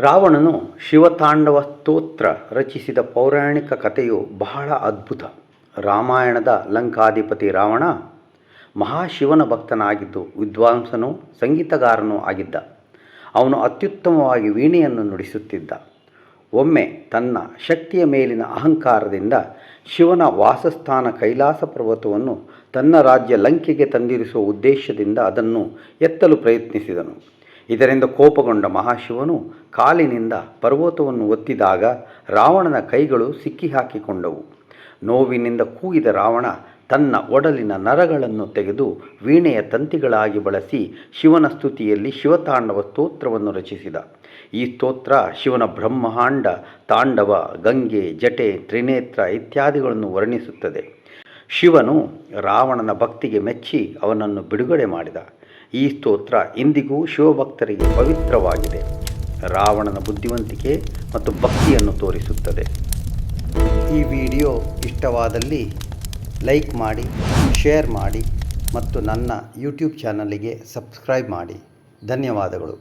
ರಾವಣನು ಶಿವತಾಂಡವ ಸ್ತೋತ್ರ ರಚಿಸಿದ ಪೌರಾಣಿಕ ಕಥೆಯು ಬಹಳ ಅದ್ಭುತ. ರಾಮಾಯಣದ ಲಂಕಾಧಿಪತಿ ರಾವಣ ಮಹಾಶಿವನ ಭಕ್ತನಾಗಿದ್ದು ವಿದ್ವಾಂಸನೂ ಸಂಗೀತಗಾರನೂ ಆಗಿದ್ದ. ಅವನು ಅತ್ಯುತ್ತಮವಾಗಿ ವೀಣೆಯನ್ನು ನುಡಿಸುತ್ತಿದ್ದ. ಒಮ್ಮೆ ತನ್ನ ಶಕ್ತಿಯ ಮೇಲಿನ ಅಹಂಕಾರದಿಂದ ಶಿವನ ವಾಸಸ್ಥಾನ ಕೈಲಾಸ ಪರ್ವತವನ್ನು ತನ್ನ ರಾಜ್ಯ ಲಂಕೆಗೆ ತಂದಿರಿಸುವ ಉದ್ದೇಶದಿಂದ ಅದನ್ನು ಎತ್ತಲು ಪ್ರಯತ್ನಿಸಿದನು. ಇದರಿಂದ ಕೋಪಗೊಂಡ ಮಹಾಶಿವನು ಕಾಲಿನಿಂದ ಪರ್ವತವನ್ನು ಒತ್ತಿದಾಗ ರಾವಣನ ಕೈಗಳು ಸಿಕ್ಕಿಹಾಕಿಕೊಂಡವು. ನೋವಿನಿಂದ ಕೂಗಿದ ರಾವಣ ತನ್ನ ಒಡಲಿನ ನರಗಳನ್ನು ತೆಗೆದು ವೀಣೆಯ ತಂತಿಗಳಾಗಿ ಬಳಸಿ ಶಿವನ ಸ್ತುತಿಯಲ್ಲಿ ಶಿವತಾಂಡವ ಸ್ತೋತ್ರವನ್ನು ರಚಿಸಿದ. ಈ ಸ್ತೋತ್ರ ಶಿವನ ಬ್ರಹ್ಮಾಂಡ, ತಾಂಡವ, ಗಂಗೆ ಜಟೆ ತ್ರಿನೇತ್ರ ಇತ್ಯಾದಿಗಳನ್ನು ವರ್ಣಿಸುತ್ತದೆ. ಶಿವನು ರಾವಣನ ಭಕ್ತಿಗೆ ಮೆಚ್ಚಿ ಅವನನ್ನು ಬಿಡುಗಡೆ ಮಾಡಿದ. ಈ ಸ್ತೋತ್ರ ಇಂದಿಗೂ ಶಿವಭಕ್ತರಿಗೆ ಪವಿತ್ರವಾಗಿದೆ. ರಾವಣನ ಬುದ್ಧಿವಂತಿಕೆ ಮತ್ತು ಭಕ್ತಿಯನ್ನು ತೋರಿಸುತ್ತದೆ. ಈ ವಿಡಿಯೋ ಇಷ್ಟವಾದಲ್ಲಿ ಲೈಕ್ ಮಾಡಿ, ಶೇರ್ ಮಾಡಿ ಮತ್ತು ನನ್ನ ಯೂಟ್ಯೂಬ್ ಚಾನಲಿಗೆ ಸಬ್ಸ್ಕ್ರೈಬ್ ಮಾಡಿ. ಧನ್ಯವಾದಗಳು.